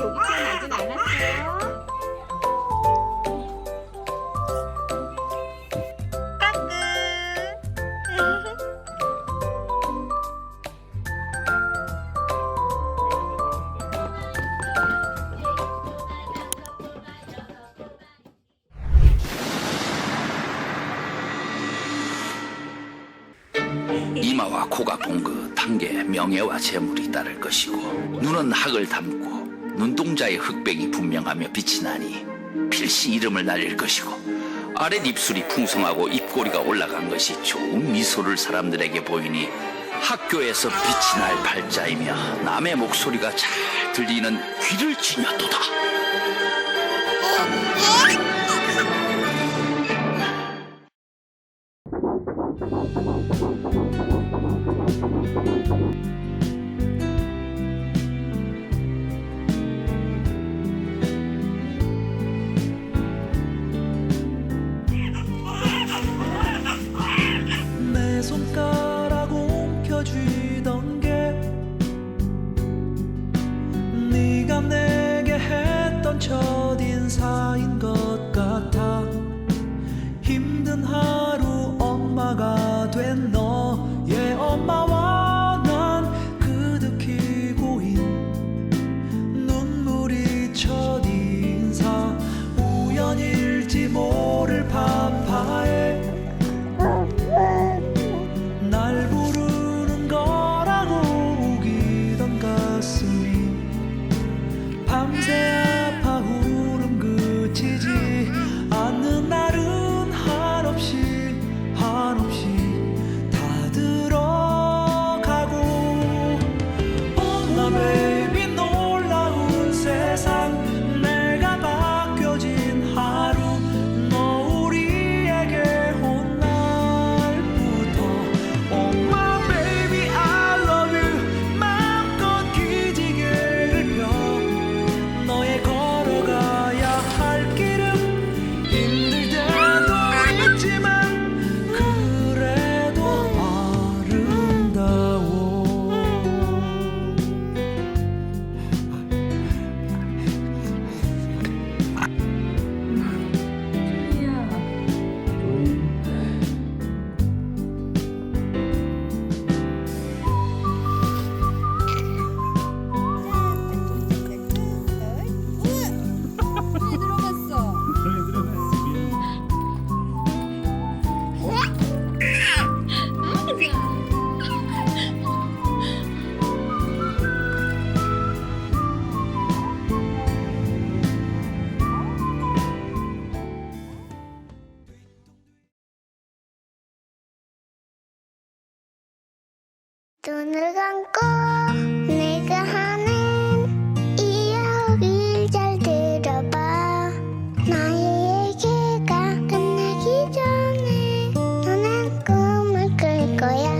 여기 태어나진 않았어요. 이마와 코가 봉긋한 게 명예와 재물이 따를 것이고 눈은 학을 담고 눈동자의 흑백이 분명하며 빛이 나니 필시 이름을 날릴 것이고 아랫 입술이 풍성하고 입꼬리가 올라간 것이 좋은 미소를 사람들에게 보이니 학교에서 빛이 날 팔자이며 남의 목소리가 잘 들리는 귀를 지녔도다. 눈을 감고 내가 하는 이야기를 잘 들어봐. 나의 얘기가 끝나기 전에 너는 꿈을 꿀 거야